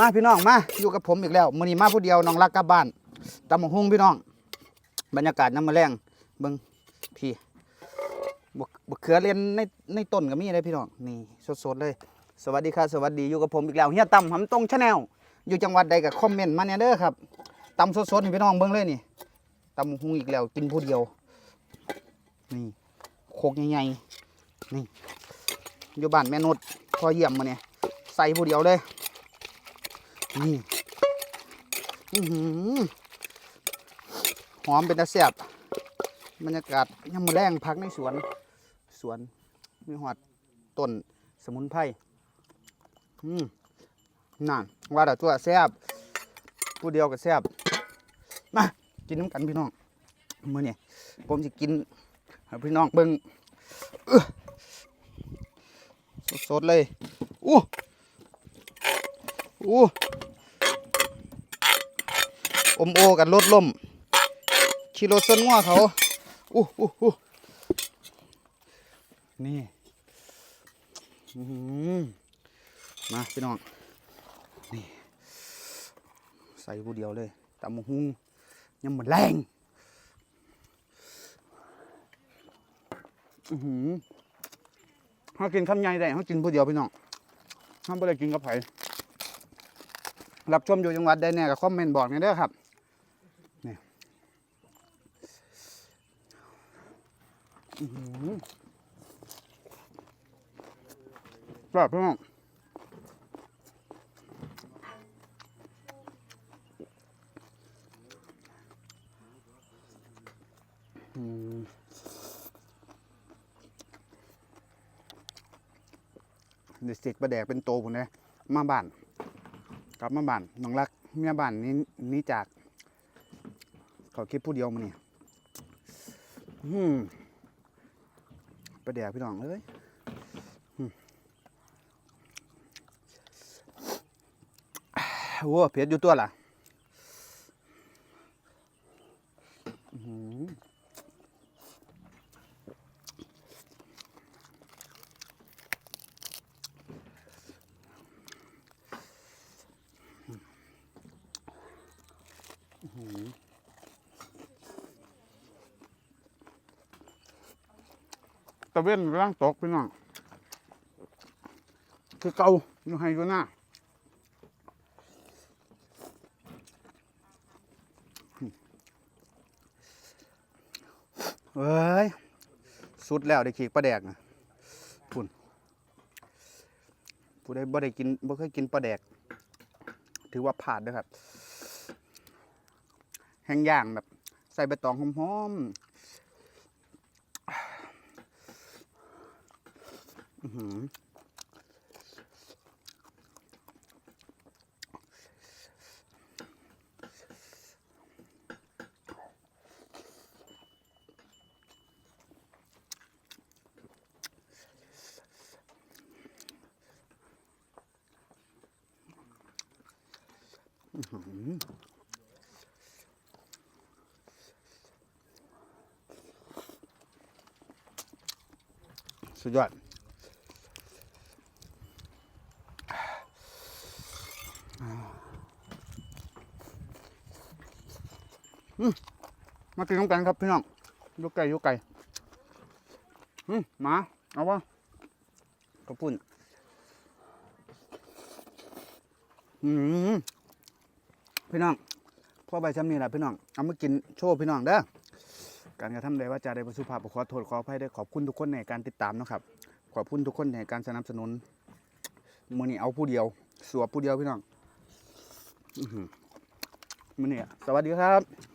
มาพี่น้องมาอยู่กับผมอีกแล้วมื้อนี้มาผู้เดียวน้องรักกลับบ้านตำบักหุ่งพี่น้อง บรรยากาศน้ำมะแรงเบิ่งพี่บกบกเขือเรียนในในต้นก็มีเลยพี่น้องนี่สดๆเลย สวัสดีครับสวัสดีอยู่กับผมอีกแล้วเฮียตั้มหำตรงชาแนลอยู่จังหวัดใดก็คอมเมนต์มาเนี่ยเด้อครับตำสดๆนี่พี่น้องเบิ่งเลยนี่ตำหุงอีกแล้วกินผู้เดียวนี่โคกใหญ่ๆนี่อยู่บ้านแม่นุชพอเยี่ยมมาเนี่ยใส่ผู้เดียวเลย นี่หอมเป็นตะแซ่บบรรยากาศยามมอแรงพักในสวน สวนมีหอดต้นสมุนไพรอืมนั่นว่าแต่ตัวแซบผู้เดียวก็แซบมากินน้ำกันพี่น้องมื้อนี้ผมจะกินให้พี่น้องเบิ่งสดๆเลยอู้อู้ มโอกันรถล่มขี่รถส้นง้อเขาอู้อู้อู้นี่มาพี่น้องนี่ใส่ผู้เดียวเลยตำมะฮุงยังหมดแรงอือหือเขากินคำใหญ่ได้เขากินผู้เดียวพี่น้องเขาไม่ได้กินกับไผ่รับชมอยู่จังหวัดใดเนี่ยก็คอมเมนต์บอกหนี่ยเด้อครับ อื้อหือแบบพี่น้องอืมเด็กสิกประแดกเป็นโตผมเลยมาบ้านกลับมาบ้านน้องรักเมียบ้านนี้นี้จาก เขาคิดผู้เดียวมาเนี่ยอืม ปลาแดกพี่น้องเลยอืมโอ้เผ็ดอยู่ตัวล่ะอื้อหือ ตะเว้นร่างตกพี่น้องคือเกาอยู่ให้อยู่หน้าเอ้ย สุดแล้วได้ขีกปลาแดกนะพุ่นผู้ใดบ่ได้กินบ่เคยกินปลาแดก ถือว่าผ่านด้อครับ แห้งย่างแบบ ใส่ใบตองหอมๆ อื้อหือสุดยอด มากินน้ำกันครับพี่น้องยุกไก่ยุกไก่มหมาเอาวะกระปุ่นอืมพี่น้องพ่อใบช้ำนี่แหละพี่น้อง เอามากินโชว์พี่น้องเด้อการกระทำใดว่าจาใดประสุภาพขอโทษขออภัยได้ขอบคุณทุกคนในการติดตามนะครับ ขอบคุณทุกคนในการสนับสนุนมือนี้เอาผู้เดียว สวบผู้เดียวพี่น้องมือนี้อะสวัสดีครับ